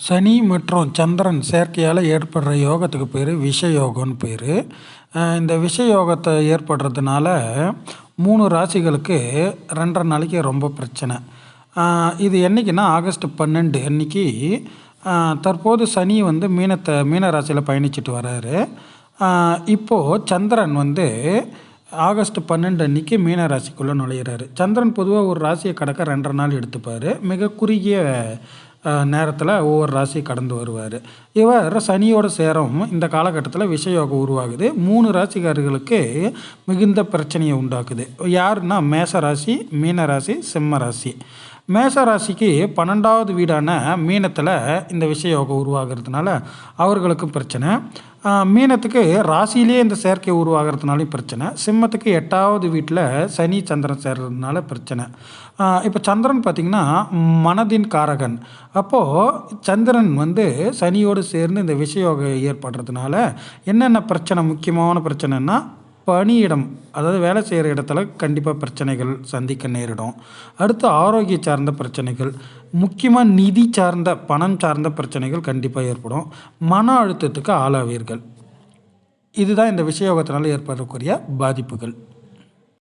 சனி மற்றும் சந்திரன் சேர்க்கையால் ஏற்படுற யோகத்துக்கு பேர் விஷயோகம்னு பேர். இந்த விஷயோகத்தை ஏற்படுறதுனால மூணு ராசிகளுக்கு ரெண்டரை நாளைக்கு ரொம்ப பிரச்சனை. இது என்றைக்குன்னா ஆகஸ்ட் பன்னெண்டு அன்னைக்கு தற்போது சனி வந்து மீனத்தை மீன ராசியில் பயணிச்சுட்டு வராரு. இப்போது சந்திரன் வந்து ஆகஸ்ட் பன்னெண்டு அன்னைக்கு மீன ராசிக்குள்ளே நுழையிறாரு. சந்திரன் பொதுவாக ஒரு ராசியை கடக்க ரெண்டரை நாள் எடுத்துப்பார். மிக குறுகிய நேரத்தில் ஒவ்வொரு ராசி கடந்து வருவார். இவர் சனியோட சேரம் இந்த காலகட்டத்தில் விஷயோகம் உருவாகுது. மூணு ராசிக்காரர்களுக்கு மிகுந்த பிரச்சனையை உண்டாக்குது. யாருன்னா மேச ராசி மீன ராசி சிம்ம ராசி. மேச ராசிக்கு பன்னெண்டாவது வீடான மீனத்தில் இந்த விஷயோகம் உருவாகிறதுனால அவர்களுக்கும் பிரச்சனை. மீனத்துக்கு ராசியிலே இந்த செயற்கை உருவாகிறதுனாலையும் பிரச்சனை. சிம்மத்துக்கு எட்டாவது வீட்டில் சனி சந்திரன் சேர்றதுனால பிரச்சனை. இப்போ சந்திரன் பார்த்திங்கன்னா மனதின் காரகன். அப்போது சந்திரன் வந்து சனியோடு சேர்ந்து இந்த விஷயோகம் ஏற்படுறதுனால என்னென்ன பிரச்சனை முக்கியமான பிரச்சனைன்னா பணியிடம் அதாவது வேலை செய்கிற இடத்துல கண்டிப்பாக பிரச்சனைகள் சந்திக்க நேரிடும். அடுத்து ஆரோக்கிய சார்ந்த பிரச்சனைகள் முக்கியமாக நிதி சார்ந்த பணம் சார்ந்த பிரச்சனைகள் கண்டிப்பாக ஏற்படும். மன அழுத்தத்துக்கு ஆளாவீர்கள். இதுதான் இந்த விஷயோகத்தினால் ஏற்படக்கூடிய பாதிப்புகள்.